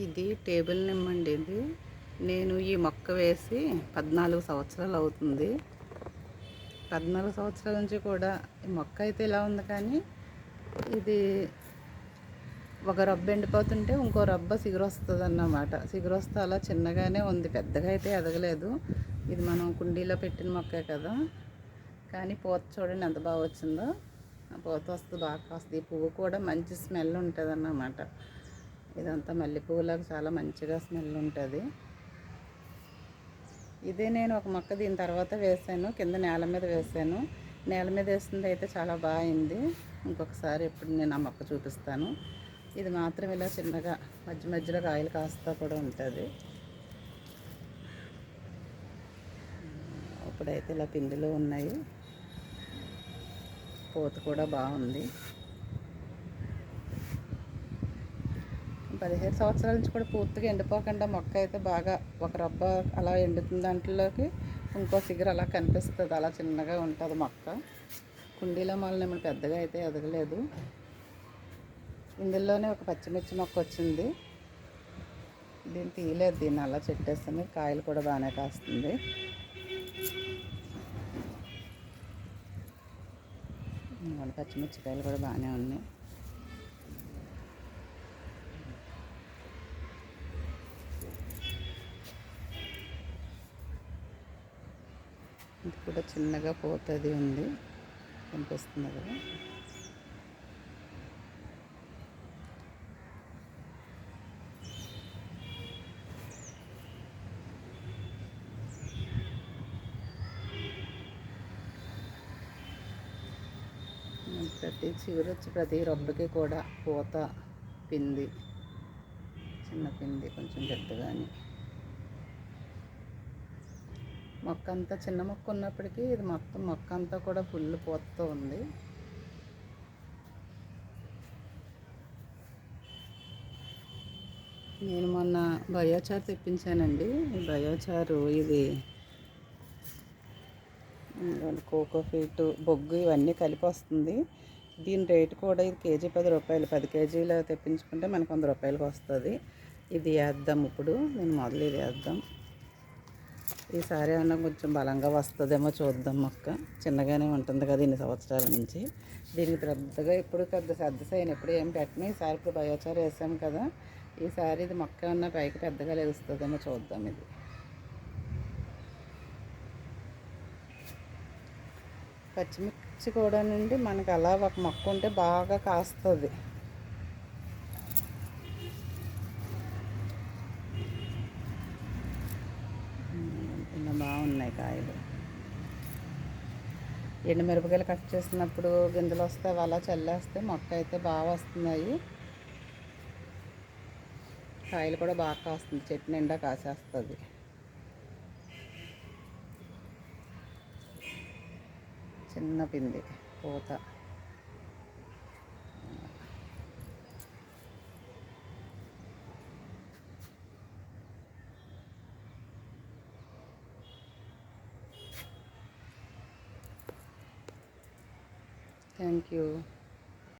ఇది టేబుల్ నిమ్మండి ఇది. నేను ఈ మొక్క వేసి పద్నాలుగు సంవత్సరాలు అవుతుంది. పద్నాలుగు సంవత్సరాల నుంచి కూడా ఈ మొక్క అయితే ఇలా ఉంది కానీ ఇది ఒక రబ్బ ఎండిపోతుంటే ఇంకో రబ్బ సిగురొస్తుంది అన్నమాట సిగురొస్తే అలా చిన్నగానే ఉంది. పెద్దగా అయితే ఎదగలేదు. ఇది మనం కుండీలో పెట్టిన మొక్కే కదా. కానీ పూత చూడండి ఎంత బాగా వచ్చిందో. పూత వస్తుంది బాగా వస్తుంది ఈ పువ్వు కూడా మంచి స్మెల్ ఉంటుంది అన్నమాట ఇదంతా మల్లెపూలాగా చాలా మంచిగా స్మెల్ ఉంటుంది. ఇదే నేను ఒక మొక్క దీని తర్వాత వేసాను కింద నేల మీద వేసాను. నేల మీద వేసింది అయితే చాలా బాగుంది. ఇంకొకసారి ఎప్పుడు నేను ఆ మొక్క చూపిస్తాను. ఇది మాత్రం ఇలా చిన్నగా మధ్య మధ్యలో కాయలు కాస్తా కూడా ఉంటుంది. ఇప్పుడైతే ఇలా పిందులు ఉన్నాయి. పోత కూడా బాగుంది. పదిహేను సంవత్సరాల నుంచి కూడా పూర్తిగా ఎండిపోకుండా మొక్క అయితే బాగా ఒక రబ్బ అలా ఎండుతుంది దాంట్లోకి ఇంకో సిగర్ అలా కనిపిస్తుంది. అలా చిన్నగా ఉంటుంది మొక్క. కుండీలో మళ్ళీ మనం పెద్దగా అయితే ఎదగలేదు. ఇందులోనే ఒక పచ్చిమిర్చి మొక్క వచ్చింది. దీన్ని తీయలేదు. దీన్ని అలా చెట్టేస్తుంది కాయలు కూడా బాగానే కాస్తుంది. పచ్చిమిర్చి కాయలు కూడా బాగానే ఉన్నాయి. ఇది కూడా చిన్నగా పోతుంది ఉంది. కనిపిస్తుంది కదా. ప్రతి వచ్చి ప్రతి రబ్బుకి కూడా పూత పింది చిన్న పిండి కొంచెం పెద్దగాని. మొక్క అంతా చిన్న మొక్క ఉన్నప్పటికీ ఇది మొత్తం మొక్క అంతా కూడా ఫుల్ పూతతో ఉంది. నేను మొన్న బయోచారు తెప్పించానండి. ఈ బయోచారు ఇది కోకో ఫీట్ బొగ్గు ఇవన్నీ కలిపి వస్తుంది. దీని రేటు కూడా ఇది కేజీ పది రూపాయలు. పది కేజీలు తెప్పించుకుంటే మనకు వంద రూపాయలకు వస్తుంది. ఇది వేద్దాం ఇప్పుడు. నేను మొదలు ఇది వేద్దాం. ఈసారి అన్న కొంచెం బలంగా వస్తుందేమో చూద్దాం మొక్క చిన్నగానే ఉంటుంది కదా ఇన్ని సంవత్సరాల నుంచి. దీనికి పెద్దగా ఎప్పుడు పెద్ద శ్రద్ధ చేయను ఎప్పుడు ఏం పెట్టను. ఈసారి ఇప్పుడు బయోచారు వేసాం కదా. ఈసారి ఇది మొక్క ఉన్న పైకి పెద్దగా లెగుస్తుందేమో చూద్దాం ఇది. పచ్చిమిర్చి కూడా నుండి మనకు అలా ఒక మొక్క ఉంటే బాగా కాస్తుంది ఇంకా బాగున్నాయి కాయలు ఎండుమిరపకాయలు కట్ చేసినప్పుడు గింజలు వస్తే అలా చల్లేస్తే మొక్క అయితే బాగా వస్తున్నాయి. కాయలు కూడా బాగా కాస్తుంది చెట్టు నిండా కాసేస్తుంది. చిన్న పిండి పూత. Thank you.